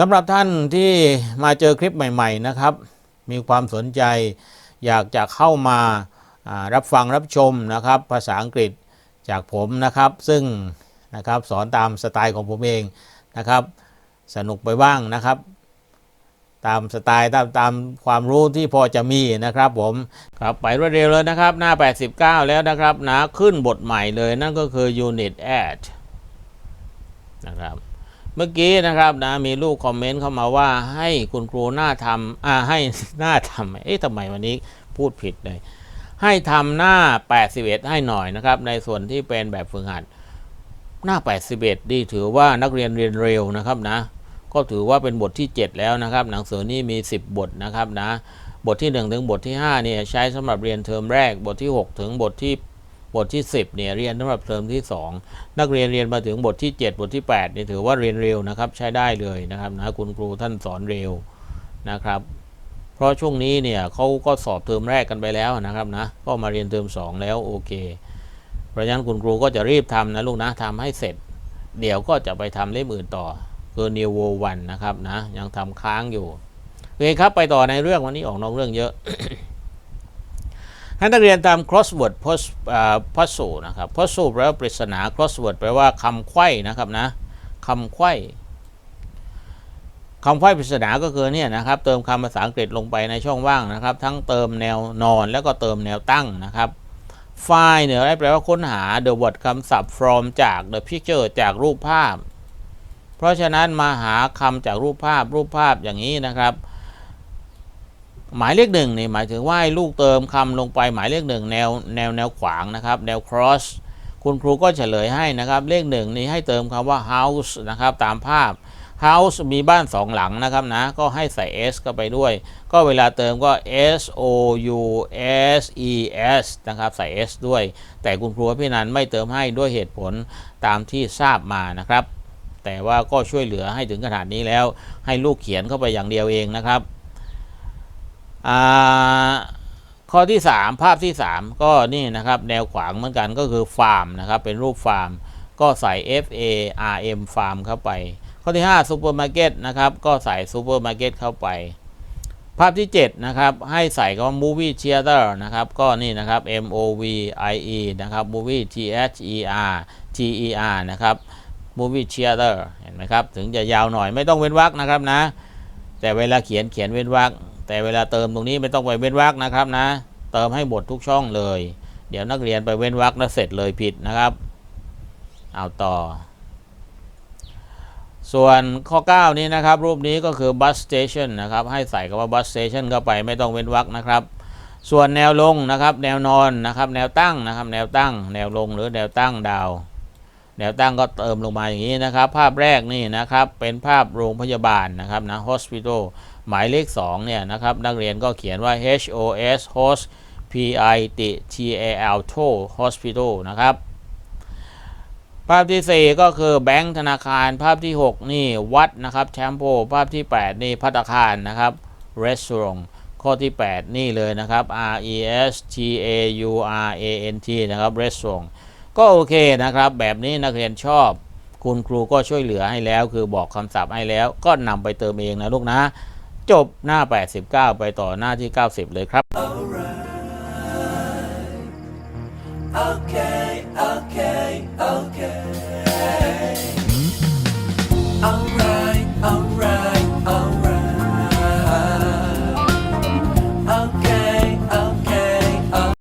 สำหรับท่านที่มาเจอคลิปใหม่ ๆนะครับ มีความสนใจอยากจะเข้ามารับฟังรับชมนะครับ ภาษาอังกฤษจากผมนะครับ ซึ่งนะครับสอนตามสไตล์ของผมเองนะครับ สนุกไปบ้างนะครับ ตามสไตล์ตามตามความรู้ที่พอจะมีนะครับผมครับไปรวดเร็วเลยนะครับ หน้า 89 แล้วนะครับนะขึ้นบทใหม่เลยนั่นก็คือ unit add นะครับ เมื่อกี้นะครับนะมีลูกคอมเมนต์เข้ามาว่าให้คุณครูหน้าทำอ่าให้หน้าทำเอ๊ะทำไมวันนี้พูดผิดเลย ให้ทำหน้า 81 ให้หน่อยนะครับ ในส่วนที่เป็นแบบฝึกหัด หน้า 81ดีถือว่านักเรียนเรียนเร็วนะครับนะ ก็ถือว่าเป็นบทที่ 7 แล้วนะครับ หนังสือนี้มี 10 บทนะครับนะบทที่ 1 ถึงบทที่5เนี่ยใช้สำหรับเรียนเทอมแรก บทที่ 6 ถึงบทที่ บทที่ 10เนี่ยเรียนสำหรับเทอมที่ 2 นักเรียนเรียนมาถึงบทที่ 7 บทที่8เนี่ยถือว่าเรียนเร็วนะครับ ใช้ได้เลยนะครับนะคุณครูท่านสอนเร็วนะครับ เพราะช่วงนี้เนี่ยเขาก็สอบเทอมแรกกันไปแล้วนะครับนะก็มาเรียนเทอม2 แล้วโอเค เพราะฉะนั้นคุณครูก็จะรีบทำนะลูกนะทำให้เสร็จ เดี๋ยวก็จะไปทำเล่มอื่นต่อคือ New World 1นะครับนะยังทำค้างอยู่โอเคครับไปต่อในเรื่องวันนี้ออกนอกเรื่องเยอะ ให้นักเรียนตาม crossword puzzle นะครับ puzzle แปลว่าปริศนา crossword แปลว่าคำไขว้นะครับนะคำไขว้คำไขว้ปริศนาก็คือเนี่ยนะครับ เติมคำภาษาอังกฤษลงไปในช่องว่างนะครับ ทั้งเติมแนวนอนแล้วก็เติมแนวตั้งนะครับ find เนี่ยแปลว่าค้นหา the word คำศัพท์ from จาก the picture จากรูปภาพ เพราะฉะนั้นมาหาคำจากรูปภาพรูปภาพอย่างนี้นะครับ หมายเลขหนึ่งนี่หมายถึงว่าให้ลูกเติมคำลงไปหมายเลขหนึ่งแนวแนวแนวขวางนะครับ แนว cross คุณครูก็เฉลยให้นะครับ เลขหนึ่งนี่ให้เติมคำว่า house นะครับ ตามภาพ house มีบ้านสองหลังนะครับนะ ก็ให้ใส่ s เข้าไปด้วย ก็เวลาเติมก็ s o u s e s นะครับ ใส่ s ด้วย แต่คุณครูพี่นันไม่เติมให้ด้วยเหตุผลตามที่ทราบมานะครับ แต่ว่าก็ช่วยเหลือให้ถึงขนาดนี้แล้ว ให้ลูกเขียนเข้าไปอย่างเดียวเองนะครับ ข้อที่ 3 ภาพที่ 3 ก็นี่นะครับแนวขวางเหมือนกันก็คือฟาร์มนะครับเป็นรูปฟาร์ม ก็ใส่ F A R M ฟาร์มเข้าไป ข้อที่5ซูเปอร์มาร์เก็ตนะครับก็ใส่ซูเปอร์มาร์เก็ตเข้าไป ภาพที่ 7 นะครับ ให้ใส่คำว่า movie theater นะครับ ก็นี่นะครับ M O V I E นะครับ movie T H E R T E R นะครับ movie theater เห็นไหมครับ ถึงจะยาวหน่อยไม่ต้องเว้นวรรคนะครับนะ แต่เวลาเขียนเขียนเว้นวรรค แต่เวลาเติมตรงนี้ไม่ต้องไปเว้นวรรคนะครับนะ เติมให้หมดทุกช่องเลย เดี๋ยวนักเรียนไปเว้นวรรคแล้วเสร็จเลยผิดนะครับ เอาต่อ ส่วนข้อ 9 นี้นะครับ รูปนี้ก็คือ bus station นะครับ ให้ใส่คำว่า bus station เข้าไปไม่ต้องเว้นวรรคนะครับ ส่วนแนวลงนะครับ แนวนอนนะครับ แนวตั้งนะครับ แนวตั้ง แนวลงหรือแนวตั้งดาว แนวตั้งก็เติมลงมาอย่างนี้นะครับ ภาพแรกนี่นะครับเป็นภาพโรงพยาบาลนะครับนะ hospital หมายเลข2เนี่ยนะครับนักเรียนก็เขียนว่า H O S host P I T A L to hospital นะครับ ภาพที่ 4 ก็คือแบงค์ธนาคาร ภาพที่ 6 นี่วัดนะครับแชมโปภาพที่ 8 นี่พัตคารนะครับ restaurant ข้อที่ 8 นี่เลยนะครับ R E S T A U R A N T นะครับ restaurant ก็โอเคนะครับ แบบนี้นักเรียนชอบ คุณครูก็ช่วยเหลือให้แล้ว คือบอกคำศัพท์ให้แล้ว ก็นำไปเติมเองนะลูกนะ จบหน้า 89 ไปต่อหน้าที่ 90 เลยครับ Okay.